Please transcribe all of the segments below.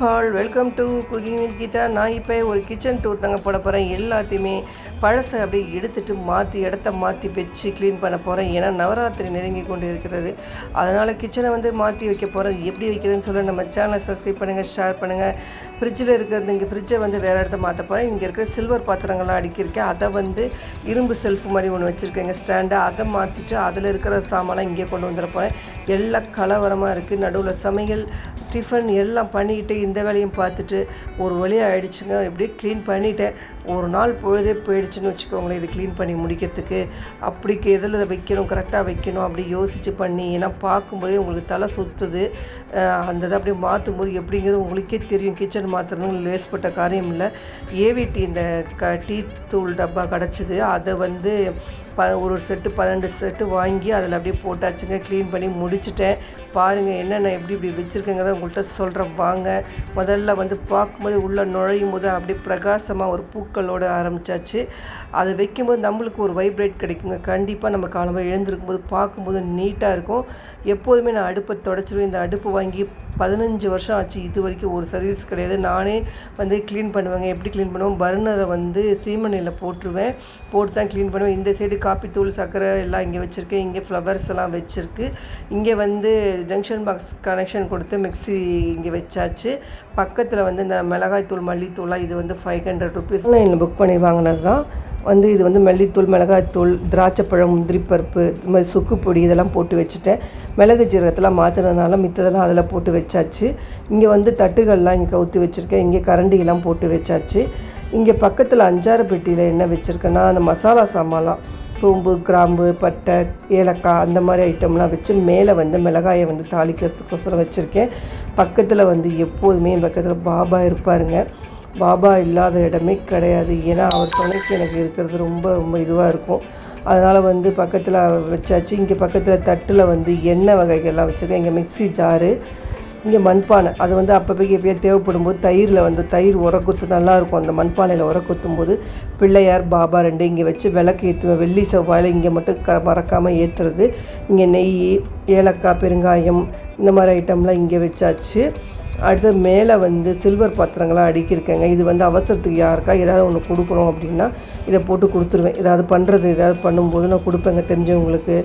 Call welcome to cooking with Geetha நான் இப்போ ஒரு கிச்சன் டூர் தாங்க போட போகிறேன் எல்லாத்தையுமே பழசை அப்படியே எடுத்துட்டு மாற்றி இடத்த மாற்றி வச்சு க்ளீன் பண்ண போகிறேன் ஏன்னா நவராத்திரி நெருங்கி கொண்டு இருக்கிறது. அதனால் கிச்சனை வந்து மாற்றி வைக்க போகிறேன் எப்படி வைக்கிறேன்னு சொல்ல நம்ம சேனலை சப்ஸ்கிரைப் பண்ணுங்கள் ஷேர் பண்ணுங்கள் ஃப்ரிட்ஜில் இருக்கிறது இங்கே ஃப்ரிட்ஜை வந்து வேறு இடத்த மாற்ற போகிறேன் இங்கே இருக்கிற சில்வர் பாத்திரங்கள்லாம் அடுக்கியிருக்கேன். அதை வந்து இரும்பு செல்ஃப் மாதிரி ஒன்று வச்சுருக்கேங்க. ஸ்டாண்டை அதை மாற்றிட்டு அதில் இருக்கிற சாமான்லாம் இங்கே கொண்டு வந்துட போகிறேன் எல்லாம் கலவரமாக இருக்குது நடுவில் சமையல் டிஃபன் எல்லாம் பண்ணிக்கிட்டு இந்த வேலையும் பார்த்துட்டு ஒரு வழியாக ஆயிடுச்சுங்க. எப்படியே க்ளீன் பண்ணிட்டேன். ஒரு நாள் பொழுதே போயிடுச்சுன்னு வச்சுக்கோங்களேன் இது க்ளீன் பண்ணி முடிக்கிறதுக்கு. அப்படிக்கு எதில் இதை வைக்கணும் கரெக்டாக வைக்கணும் அப்படி யோசித்து பண்ணி ஏன்னா பார்க்கும்போதே உங்களுக்கு தலை சுற்றுது அந்த இதை அப்படியே மாற்றும் போது எப்படிங்கிறது உங்களுக்கே தெரியும். கிச்சன் மாற்றுறது லேஸ்பட்ட காரியம் இல்லை. ஏவிடி இந்த க டீ தூள் டப்பா கிடச்சிது. அதை வந்து ப ஒரு செட்டு பன்னெண்டு செட்டு வாங்கி அதில் அப்படியே போட்டாச்சுங்க. க்ளீன் பண்ணி முடிச்சிட்டேன். பாருங்கள் என்னென்ன எப்படி இப்படி வச்சுருக்கேங்கிறத உங்கள்கிட்ட சொல்கிறேன் வாங்க. முதல்ல வந்து பார்க்கும்போது உள்ளே நுழையும் போது அப்படியே பிரகாசமாக ஒரு பூக்களோடு ஆரம்பித்தாச்சு அதை வைக்கும்போது நம்மளுக்கு ஒரு வைப்ரேட் கிடைக்குங்க. கண்டிப்பாக நம்ம காலமாக எழுந்திருக்கும் போது பார்க்கும்போது நீட்டாக இருக்கும். எப்போதுமே நான் அடுப்பை தொடச்சிருவேன். இந்த அடுப்பு வாங்கி பதினஞ்சு வருஷம் ஆச்சு இது வரைக்கும் ஒரு சர்வீஸ் கிடையாது. நானே வந்து க்ளீன் பண்ணுவேங்க. எப்படி க்ளீன் பண்ணுவோம்? பர்னரை வந்து சீமனையில் போட்டுருவேன். போட்டு தான் க்ளீன் பண்ணுவேன். இந்த சைடு காப்பி தூள் சர்க்கரை எல்லாம் இங்கே வச்சுருக்கேன். இங்கே ஃப்ளவர்ஸ் எல்லாம் வச்சுருக்கு. இங்கே வந்து ஜங்ஷன் பாக்ஸ் கனெக்ஷன் கொடுத்து மிக்ஸி இங்கே வச்சாச்சு. பக்கத்தில் வந்து இந்த மிளகாய் தூள் மல்லித்தூளாக இது வந்து ஃபைவ் ஹண்ட்ரட் ருபீஸ் நான் புக் பண்ணி வாங்கினது தான் வந்து இது வந்து மல்லித்தூள் மிளகாய்த்தூள் திராட்சைப்பழம் முந்திரி பருப்பு இது மாதிரி சுக்கு பொடி இதெல்லாம் போட்டு வச்சுட்டேன். மிளகு ஜீரகத்தெல்லாம் மாற்றுறதுனால மித்ததெல்லாம் அதில் போட்டு வச்சாச்சு. இங்கே வந்து தட்டுகள்லாம் இங்கே கவுத்து வச்சுருக்கேன். இங்கே கரண்டியெல்லாம் போட்டு வச்சாச்சு. இங்கே பக்கத்தில் அஞ்சாறு பெட்டியில் என்ன வச்சுருக்கேன்னா அந்த மசாலா சாமான்லாம். சோம்பு கிராம்பு பட்டை ஏலக்காய் அந்த மாதிரி ஐட்டம்லாம் வச்சு மேலே வந்து மிளகாயை வந்து தாளிக்கிறதுக்கோசரம் வச்சுருக்கேன். பக்கத்தில் வந்து எப்போதுமே என் பக்கத்தில் பாபா இருப்பாருங்க. பாபா இல்லாத இடமே கிடையாது. ஏன்னா அவர் துணைக்கு எனக்கு இருக்கிறது ரொம்ப ரொம்ப இதுவாக இருக்கும். அதனால் வந்து பக்கத்தில் வச்சாச்சு. இங்கே பக்கத்தில் தட்டில் வந்து எண்ணெய் வகைகள்லாம் வச்சுருக்கேன். இங்கே மிக்ஸி ஜாரு இங்கே மண்பானை. அது வந்து அப்பப்போ எப்பயோ தேவைப்படும் போது தயிரில் வந்து தயிர் உரக்குத்து நல்லாயிருக்கும் அந்த மண்பானையில் உரக்குத்தும் போது பிள்ளையார் பாபா ரெண்டு இங்கே வச்சு விளக்கு ஏற்றுவேன் வெள்ளி செவ்வாயில் இங்கே மட்டும் க மறக்காமல் ஏற்றுறது இங்கே நெய் ஏலக்காய் பெருங்காயம் இந்த மாதிரி ஐட்டம்லாம் இங்கே வச்சாச்சு. அடுத்து மேலே வந்து சில்வர் பாத்திரங்கள்லாம் அடுக்கியிருக்கேங்க. இது வந்து அவசரத்துக்கு யாருக்கா ஏதாவது ஒன்று கொடுக்கணும் அப்படின்னா இதை போட்டு கொடுத்துருவேன். ஏதாவது பண்ணுறது ஏதாவது பண்ணும்போது நான் கொடுப்பேங்க தெரிஞ்சவங்களுக்கு.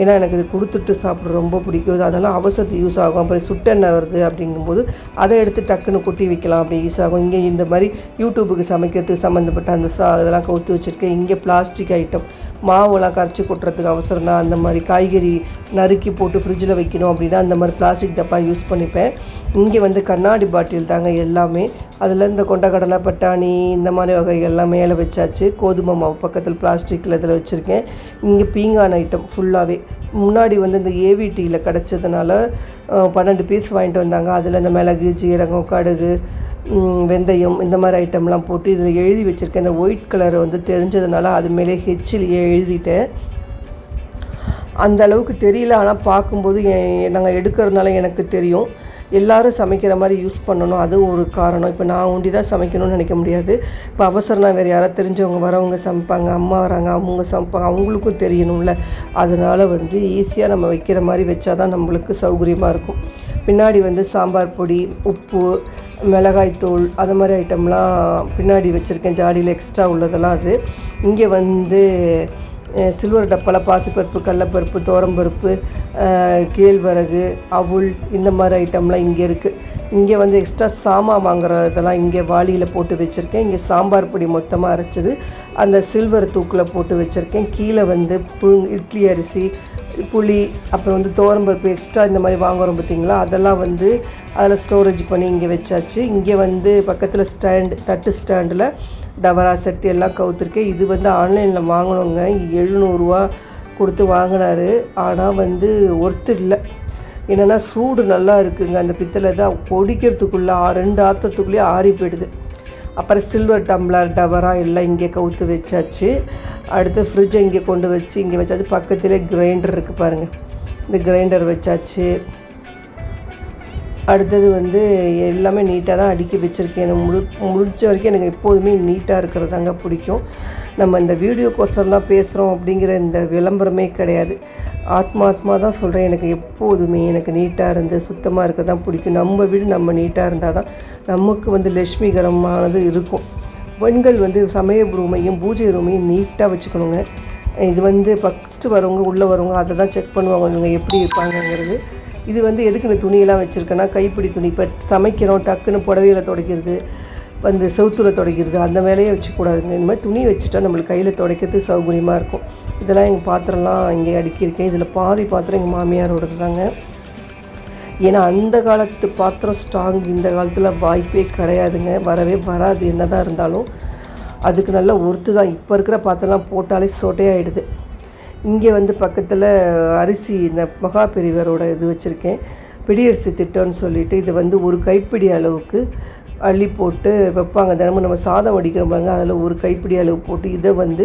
ஏன்னா எனக்கு இது கொடுத்துட்டு சாப்பிட ரொம்ப பிடிக்கும். அதெல்லாம் அவசரத்துக்கு யூஸ் ஆகும். அப்புறம் சுட்டெண்ணெய் வருது அப்படிங்கும்போது அதை எடுத்து டக்குன்னு கொட்டி வைக்கலாம். அப்படி யூஸ் ஆகும். இங்கே இந்த மாதிரி யூடியூபுக்கு சமைக்கிறதுக்கு சம்மந்தப்பட்ட அந்த சா இதெல்லாம் கவுத்து வச்சுருக்கேன். இங்கே பிளாஸ்டிக் ஐட்டம் மாவுலாம் கரைச்சி கொட்டுறதுக்கு அவசரம்னா அந்த மாதிரி காய்கறி நறுக்கி போட்டு ஃப்ரிட்ஜில் வைக்கணும் அப்படின்னா அந்த மாதிரி பிளாஸ்டிக் டப்பா யூஸ் பண்ணிப்பேன். இங்கே வந்து கண்ணாடி பாட்டில் தாங்க எல்லாமே. அதில் இந்த கொண்டக்கடலை பட்டாணி இந்த மாதிரி வகைகள்லாம் மேலே வச்சாச்சு. கோதுமை மாவு பக்கத்தில் பிளாஸ்டிக்கில் இதில் வச்சுருக்கேன். இங்கே பீங்கான் ஐட்டம் ஃபுல்லாகவே முன்னாடி வந்து இந்த ஏவிடியில் கிடச்சதுனால பன்னெண்டு பீஸ் வாங்கிட்டு வந்தாங்க. அதில் இந்த மிளகு ஜீரகம் கடுகு வெந்தயம் இந்த மாதிரி ஐட்டம்லாம் போட்டு இதில் எழுதி வச்சுருக்கேன். இந்த ஒயிட் கலர் வந்து தெரிஞ்சதுனால அது மேலே ஹெச்சிலேயே எழுதிட்டேன். அந்த அளவுக்கு தெரியல. ஆனால் பார்க்கும்போது நாங்கள் எடுக்கிறதுனால எனக்கு தெரியும். எல்லாரும் சமைக்கிற மாதிரி யூஸ் பண்ணணும். அது ஒரு காரணம். இப்போ நான் ஒண்டி தான் சமைக்கணும்னு நினைக்க முடியாது. இப்போ அவசரம்னா வேறு யாராவது தெரிஞ்சவங்க வரவங்க சமைப்பாங்க. அம்மா வராங்க. அவங்க சமைப்பாங்க. அவங்களுக்கும் தெரியணும்ல. அதனால் வந்து ஈஸியாக நம்ம வைக்கிற மாதிரி வச்சா தான் நம்மளுக்கு சௌகரியமாக இருக்கும். பின்னாடி வந்து சாம்பார் பொடி உப்பு மிளகாய்த்தூள் அது மாதிரி ஐட்டம்லாம் பின்னாடி வச்சுருக்கேன். ஜாடியில் எக்ஸ்ட்ரா உள்ளதெல்லாம் அது. இங்கே வந்து சில்வர் டப்பாவில் பாசிப்பருப்பு கடலப்பருப்பு தோரம்பருப்பு கேழ்வரகு அவுள் இந்த மாதிரி ஐட்டம்லாம் இங்கே இருக்குது இங்கே வந்து எக்ஸ்ட்ரா சாமான் வாங்குறதெல்லாம் இங்கே வாளியில் போட்டு வச்சுருக்கேன். இங்கே சாம்பார் பொடி மொத்தமாக அரைச்சது. அந்த சில்வர் தூக்கில் போட்டு வச்சுருக்கேன். கீழே வந்து புழு இட்லி அரிசி புளி அப்புறம் வந்து தோரம்பருப்பு எக்ஸ்ட்ரா இந்த மாதிரி வாங்குறோம் பார்த்தீங்களா அதெல்லாம் வந்து அதில் ஸ்டோரேஜ் பண்ணி இங்கே வச்சாச்சு. இங்கே வந்து பக்கத்தில் ஸ்டாண்ட் தட்டு ஸ்டாண்டில் டவரா செட் எல்லாம் கவுத்துருக்கேன். இது வந்து ஆன்லைனில் வாங்கினோங்க எழுநூறுவா கொடுத்து வாங்கினாரு. ஆனால் வந்து ஒர்த்து இல்லை. என்னென்னா சூடு நல்லா இருக்குங்க. அந்த பித்தளை தான் பொடிக்கிறதுக்குள்ளே ரெண்டு ஆத்திரத்துக்குள்ளேயே ஆறி போயிடுது. அப்புறம் சில்வர் டம்ளர் டவரா எல்லாம் இங்கே கவுத்து வச்சாச்சு. அடுத்து ஃப்ரிட்ஜை இங்கே கொண்டு வச்சு இங்கே வச்சாச்சு. பக்கத்துலேயே கிரைண்டர் இருக்குது பாருங்கள் இந்த கிரைண்டர் வச்சாச்சு. அடுத்தது வந்து எல்லாமே நீட்டாக தான் அடுக்கி வச்சுருக்கேன். எனக்கு முழு முடிஞ்ச வரைக்கும் எனக்கு எப்போதுமே நீட்டாக இருக்கிறது தாங்க பிடிக்கும். நம்ம இந்த வீடியோ தான் பேசுகிறோம் அப்படிங்கிற இந்த விளம்பரமே கிடையாது. ஆத்மாத்மா தான் சொல்கிறேன் எனக்கு எப்போதுமே எனக்கு நீட்டாக இருந்து சுத்தமாக இருக்கிறது தான் பிடிக்கும். நம்ம வீடு நம்ம நீட்டாக இருந்தால் தான் நமக்கு வந்து லட்சுமிகரமானது இருக்கும். பெண்கள் வந்து சமய ரூமையும் பூஜை ரூமையும் நீட்டாக வச்சுக்கணுங்க. இது வந்து ஃபஸ்ட்டு வரவங்க உள்ளே வரவங்க அதை தான் செக் பண்ணுவாங்க. இவங்க எப்படி இருப்பாங்கங்கிறது. இது வந்து எதுக்கு இந்த துணியெல்லாம் வச்சுருக்கேன்னா கைப்பிடி துணி. இப்போ சமைக்கிறோம் டக்குன்னு புடவையில் துடைக்கிறது வந்து செவுத்துல துடைக்கிறது அந்த வேலையை வச்சுக்கூடாதுங்க. இந்த மாதிரி துணி வச்சுட்டா நம்மளுக்கு கையில் துடைக்கிறதுக்கு சௌகரியமாக இருக்கும். இதெல்லாம் எங்கள் பாத்திரம்லாம் இங்கே அடுக்கியிருக்கேன். இதில் பாதி பாத்திரம் எங்கள் மாமியாரோடது தாங்க. ஏன்னா அந்த காலத்து பாத்திரம் ஸ்ட்ராங் இந்த காலத்தில் வாய்ப்பே கிடையாதுங்க. வரவே வராது. என்னதான் இருந்தாலும் அதுக்கு நல்ல ஒருத்து தான் இப்போ இருக்கிற பாத்திரம்லாம் போட்டாலே சொட்டையாகிடுது இங்கே வந்து பக்கத்தில் அரிசி இந்த மகா பெரியவரோட இது வச்சுருக்கேன். பிடியரிசி திட்டம்னு சொல்லிட்டு இது வந்து ஒரு கைப்பிடி அளவுக்கு அள்ளி போட்டு வைப்பாங்க. தினமும் நம்ம சாதம் வடிக்கிற பாருங்க அதில் ஒரு கைப்பிடி அளவு போட்டு இதை வந்து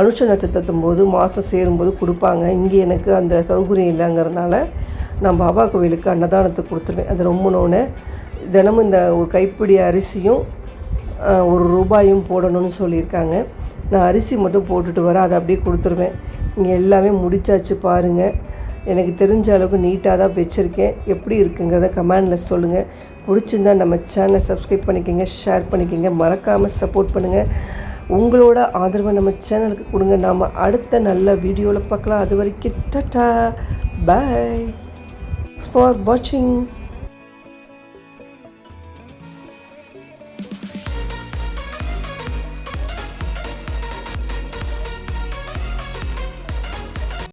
அனுஷ நட்சத்திரத்தும் போது மாதம் சேரும்போது கொடுப்பாங்க. இங்கே எனக்கு அந்த சௌகரியம் இல்லைங்கிறனால நான் பாபா கோவிலுக்கு அன்னதானத்துக்கு கொடுத்துருவேன். அது ரொம்ப நோனே. தினமும் இந்த ஒரு கைப்பிடி அரிசியும் ஒரு ரூபாயும் போடணும்னு சொல்லியிருக்காங்க. நான் அரிசி மட்டும் போட்டுட்டு வரேன் அதை அப்படியே கொடுத்துருவேன். இங்கே எல்லாமே முடிச்சாச்சு பாருங்கள் எனக்கு தெரிஞ்ச அளவுக்கு நீட்டாக தான் வச்சுருக்கேன். எப்படி இருக்குங்கிறத கமெண்டில் சொல்லுங்கள் பிடிச்சிருந்தா நம்ம சேனலை சப்ஸ்கிரைப் பண்ணிக்கோங்க ஷேர் பண்ணிக்கோங்க. மறக்காமல் சப்போர்ட் பண்ணுங்கள் உங்களோட ஆதரவை நம்ம சேனலுக்கு கொடுங்க. நாம் அடுத்த நல்ல வீடியோவில் பார்க்கலாம். அது வரைக்கும் டட்டா பாய் ஃபார் வாட்சிங்